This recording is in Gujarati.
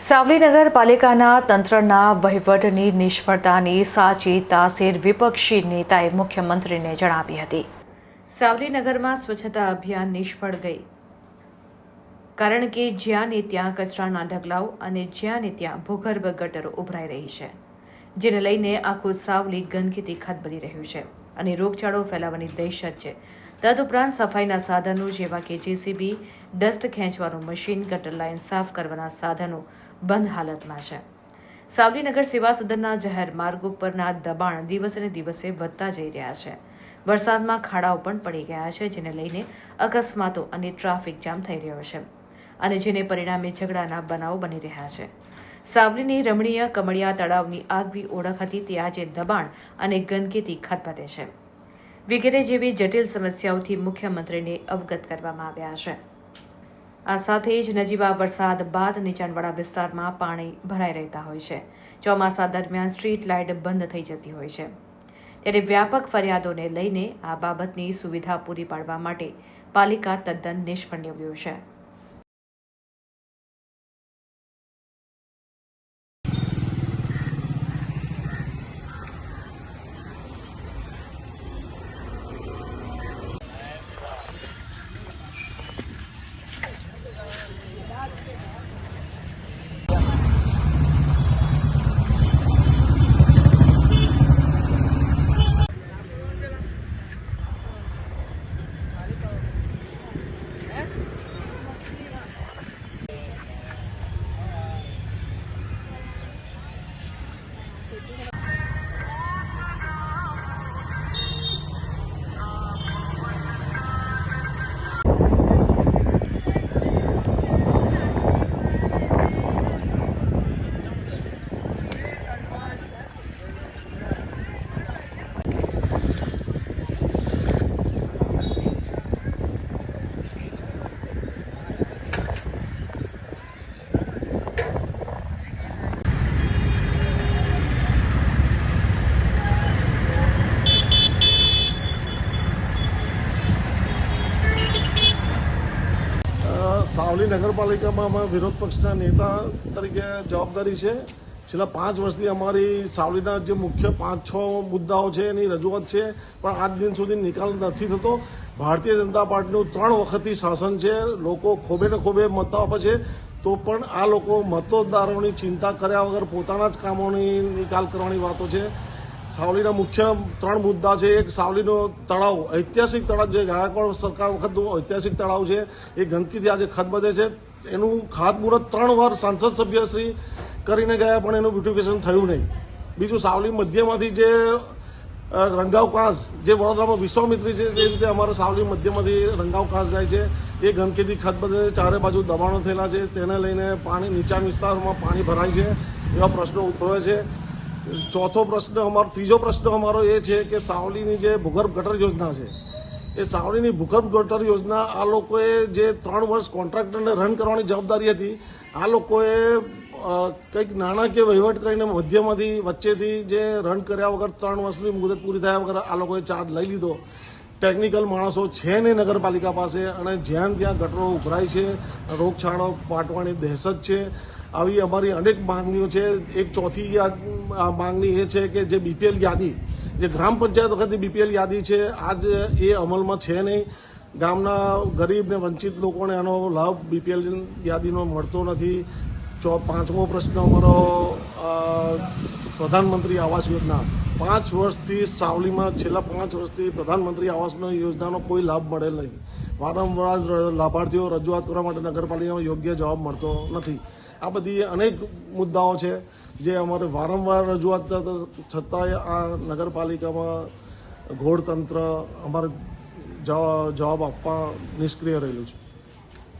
સાવલી નગરપાલિકાના તંત્રના વહીવટની નિષ્ફળતાની સાચી તાસીર વિપક્ષી નેતાએ મુખ્યમંત્રીને જણાવી હતી. સાવલી નગરમાં સ્વચ્છતા અભિયાન નિષ્ફળ ગઈ. કારણ કે જ્યાં ને ત્યાં કચરાના ઢગલાઓ અને જ્યાં ને ત્યાં ભૂગર્ભ ગટરો ઉભરાઈ રહી છે, જેને લઈને આખું સાવલી ગંદકીથી બની રહ્યું છે અને રોગચાળો ફેલાવાની દહેશત છે. તદુપરાંત સફાઈના સાધનો જેવા કે જેસીબી, ડસ્ટ ખેંચવાનું મશીન, ગટર લાઇન સાફ કરવાના સાધનો બંધ હાલતમાં છે. સાવલીનગર સેવા સદનના જાહેર માર્ગ ઉપરના દબાણ દિવસે દિવસે વધતા જઈ રહ્યા છે. વરસાદમાં ખાડાઓ પણ પડી ગયા છે, જેને લઈને અકસ્માતો અને ટ્રાફિક જામ થઈ રહ્યો છે અને જેને પરિણામે ઝઘડાના બનાવો બની રહ્યા છે. સાવલીની રમણીય કમળિયા તળાવની આગવી ઓળખ હતી, તે આજે દબાણ અને ગંદકીથી ખતબદે છે. વગેરે જેવી જટિલ સમસ્યાઓથી મુખ્યમંત્રીને અવગત કરવામાં આવ્યા છે. આ સાથે જ નજીવા વરસાદ બાદ નીચાણવાળા વિસ્તારમાં પાણી ભરાઈ રહેતા હોય છે. ચોમાસા દરમિયાન સ્ટ્રીટ લાઇટ બંધ થઈ જતી હોય છે. ત્યારે વ્યાપક ફરિયાદોને લઈને આ બાબતની સુવિધા પૂરી પાડવા માટે પાલિકા તદ્દન નિષ્ફળ નીવડ્યું છે. અ, નગરપાલિકામાં અમે વિરોધ પક્ષના નેતા તરીકે જવાબદારી છે. છેલ્લા પાંચ વર્ષથી અમારી સાવલીના જે મુખ્ય પાંચ છ મુદ્દાઓ છે એની રજૂઆત છે પણ આજ દિન સુધી નિકાલ નથી થતો. ભારતીય જનતા પાર્ટીનું ત્રણ વખતથી શાસન છે લોકો ખોબે ને ખોબે મતો આપે છે. તો પણ આ લોકો મતદારોની ચિંતા કર્યા વગર પોતાના જ કામોની નિકાલ કરવાની વાતો છે. સાવલીના મુખ્ય ત્રણ મુદ્દા છે. એક સાવલીનો તળાવ. ઐતિહાસિક તળાવ જે ગાયકવાડ સરકાર વખતનું ઐતિહાસિક તળાવ છે. એ ગંદકીથી આજે ખતબદે છે. એનું ખાતમુહૂર્ત ત્રણ વાર સાંસદ સભ્યશ્રી કરીને ગયા પણ એનું બ્યુટિફિકેશન થયું નહીં. બીજું સાવલી મધ્યમાંથી જે રંગાવકાસ રંગાવ કાંસ જે વડોદરામાં વિશ્વામિત્રી છે તે રીતે અમારે સાવલી મધ્યમાંથી રંગાવ કાંસ જાય છે. એ ગંદકીથી ખતબદે ચારે બાજુ દબાણો થયેલા છે. તેને લઈને પાણી નીચાણ વિસ્તારમાં પાણી ભરાય છે એવા પ્રશ્નો ઉદ્ભવે છે. ચોથો પ્રશ્ન અમારો, ત્રીજો પ્રશ્ન અમારો એ છે કે સાવલીની જે ભૂગર્ભ ગટર યોજના છે, એ સાવલીની ભૂગર્ભ ગટર યોજના આ લોકોએ જે ત્રણ વર્ષ કોન્ટ્રાક્ટરને રન કરવાની જવાબદારી હતી, આ લોકોએ કંઈક નાણાકીય વહીવટ કરીને મધ્યમાંથી, વચ્ચેથી જે રન કર્યા વગર ત્રણ વર્ષની મુદત પૂરી થયા વગર આ લોકોએ ચાર્જ લઈ લીધો. ટેકનિકલ માણસો છે ને નગરપાલિકા પાસે અને જ્યાં ત્યાં ગટરો ઉભરાય છે, રોગચાળો પાટવાની દહેશત છે આવી અમારી અનેક માંગણીઓ છે. એક ચોથી માંગણી એ છે કે જે બીપીએલ યાદી, જે ગ્રામ પંચાયત વખતની બીપીએલ યાદી છે, આજ એ અમલમાં છે નહીં. ગામના ગરીબ ને વંચિત લોકોને એનો લાભ બીપીએલ યાદીનો મળતો નથી. ચો, પાંચમો પ્રશ્ન અમારો પ્રધાનમંત્રી આવાસ યોજના. પાંચ વર્ષથી સાવલીમાં છેલ્લા પાંચ વર્ષથી પ્રધાનમંત્રી આવાસની યોજનાનો કોઈ લાભ મળેલ નહીં. વારંવાર લાભાર્થીઓ રજૂઆત કરવા માટે નગરપાલિકામાં યોગ્ય જવાબ મળતો નથી. આ બધી અનેક મુદ્દાઓ છે જે અમારે વારંવાર રજૂઆત છતાંય આ નગરપાલિકામાં ઘોડતંત્ર અમારે જવાબ આપવા નિષ્ક્રિય રહેલું છે.